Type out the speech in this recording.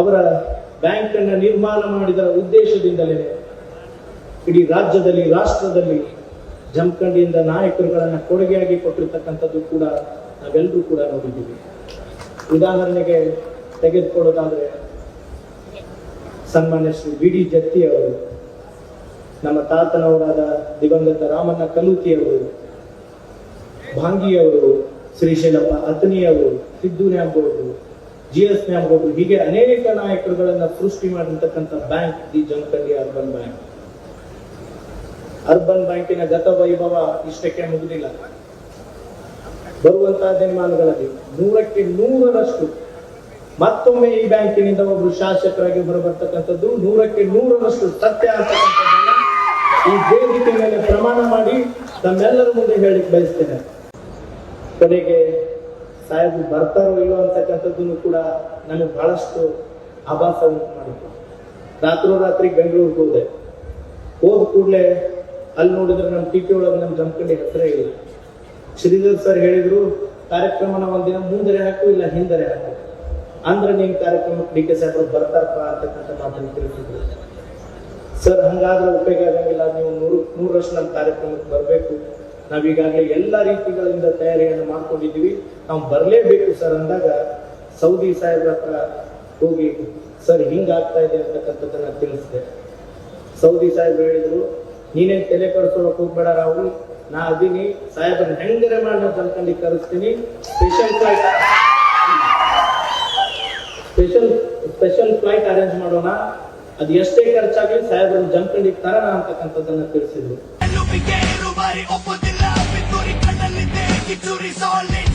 ಅವರ ಬ್ಯಾಂಕ್ ಅನ್ನ ನಿರ್ಮಾಣ ಮಾಡಿದ ಉದ್ದೇಶದಿಂದಲೇ ಇಡೀ ರಾಜ್ಯದಲ್ಲಿ, ರಾಷ್ಟ್ರದಲ್ಲಿ ಜಮಖಂಡಿಯಿಂದ ನಾಯಕರುಗಳನ್ನ ಕೊಡುಗೆಯಾಗಿ ಕೊಟ್ಟಿರ್ತಕ್ಕಂಥದ್ದು ಕೂಡ ನಾವೆಲ್ಲರೂ ಕೂಡ ನೋಡಿದ್ದೀವಿ. ಉದಾಹರಣೆಗೆ ತೆಗೆದುಕೊಳ್ಳೋದಾದ್ರೆ ಸನ್ಮಾನ್ಯ ಶ್ರೀ ಬಿ ಡಿ ಜತ್ತಿ ಅವರು, ನಮ್ಮ ತಾತನವರಾದ ದಿವಂಗತ ರಾಮಣ್ಣ ಕಲೂತಿ ಅವರು ಭಾಂಗಿಯವರು ಶ್ರೀಶೈಲಪ್ಪ ಅತನಿಯವರು ಸಿದ್ದು ನ್ಯಾಮಗೌಡರು ಜಿ ಎಸ್ ನ್ಯಾಮಗೌಡರು ಹೀಗೆ ಅನೇಕ ನಾಯಕರುಗಳನ್ನ ಸೃಷ್ಟಿ ಮಾಡಿರ್ತಕ್ಕಂಥ bank the Jamkhandi urban bank urban ಬ್ಯಾಂಕಿನ ಗತ ವೈಭವ ಇಷ್ಟಕ್ಕೆ ಮುಗುದಿಲ್ಲ. ಬರುವಂತಹ ದಿನಮಾನಗಳಲ್ಲಿ ನೂರಕ್ಕೆ ನೂರರಷ್ಟು ಮತ್ತೊಮ್ಮೆ ಈ ಬ್ಯಾಂಕಿನಿಂದ ಒಬ್ಬರು ಶಾಸಕರಾಗಿ ಹೊರಬರ್ತಕ್ಕಂಥದ್ದು ನೂರಕ್ಕೆ ನೂರರಷ್ಟು ಸತ್ಯ ಅಂತಕ್ಕಂಥದ್ದನ್ನ ಈ ವೇದಿಕೆ ಮೇಲೆ ಪ್ರಮಾಣ ಮಾಡಿ ತಮ್ಮೆಲ್ಲರ ಮುಂದೆ ಹೇಳಿಕ್ ಬಯಸ್ತೇನೆ. ಕೊನೆಗೆ ಸಾಹೇಬರು ಬರ್ತಾರೋ ಇಲ್ಲೋ ಅಂತಕ್ಕಂಥದ್ದನ್ನು ಕೂಡ ನನಗೆ ಬಹಳಷ್ಟು ಆಭಾಸ ಉಂಟು ರಾತ್ರೋ ರಾತ್ರೋರಾತ್ರಿ ಬೆಂಗಳೂರಿಗೆ ಹೋದೆ. ಹೋದ ಕೂಡಲೇ ಅಲ್ಲಿ ನೋಡಿದ್ರೆ ನಮ್ಮ ಟಿ ಪಿ ಒಳಗೆ ನಮ್ಮ ಜಮಖಂಡಿ ಹೆಸರೇ ಇಲ್ಲ ಶ್ರೀಧರ್ ಸರ್ ಹೇಳಿದ್ರು, ಕಾರ್ಯಕ್ರಮನ ಒಂದಿನ ಮುಂದರೆ ಹಾಕು, ಇಲ್ಲ ಹಿಂದರೆ ಹಾಕು. ಅಂದ್ರೆ ನೀವು ಕಾರ್ಯಕ್ರಮಕ್ಕೆ ಡಿ ಕೆ ಸಾಹೇಬ್ರು ಬರ್ತಾರಪ್ಪ ಅಂತಕ್ಕಂಥ ಮಾತನ್ನು ತಿಳಿಸಿದ್ರು ಸರ್, ಹಂಗಾದ್ರೆ ಉಪಯೋಗ ಆಗಂಗಿಲ್ಲ. ನೀವು ನೂರು ವರ್ಷ ನಮ್ಮ ಕಾರ್ಯಕ್ರಮಕ್ಕೆ ಬರಬೇಕು. ನಾವೀಗಾಗಲೇ ಎಲ್ಲ ರೀತಿಗಳಿಂದ ತಯಾರಿಯನ್ನು ಮಾಡ್ಕೊಂಡಿದ್ದೀವಿ. ನಾವು ಬರಲೇಬೇಕು ಸರ್ ಅಂದಾಗ ಸೌದಿ ಸಾಹೇಬ್ರ ಹತ್ರ ಹೋಗಿ, ಸರ್, ಹಿಂಗಾಗ್ತಾ ಇದೆ ಅಂತಕ್ಕಂಥದ್ದನ್ನ ತಿಳಿಸಿದೆ. ಸೌದಿ ಸಾಹೇಬ್ರು ಹೇಳಿದ್ರು, ನೀನೇನ್ ತಲೆ ಕಡಿಸೋಳಕ್ ಹೋಗ್ಬೇಡ ರಾಹುಲ್, ನಾ ಅದೀನಿ. ಸಾಹೇಬ್ರನ್ನ ಹೆಂಗರೆ ಮಾಡೋ Jamkhandi ಕರೆಸ್ತೀನಿ. Special flight special special flight arrange ಮಾಡೋಣ. ಅದು ಎಷ್ಟೇ ಖರ್ಚಾಗಲಿ ಸಾಹೇಬ್ರನ್ನ ತರ ತರೋಣ ಅಂತಕ್ಕಂಥದ್ದನ್ನ ತಿಳಿಸಿದ್ರು. victory solid.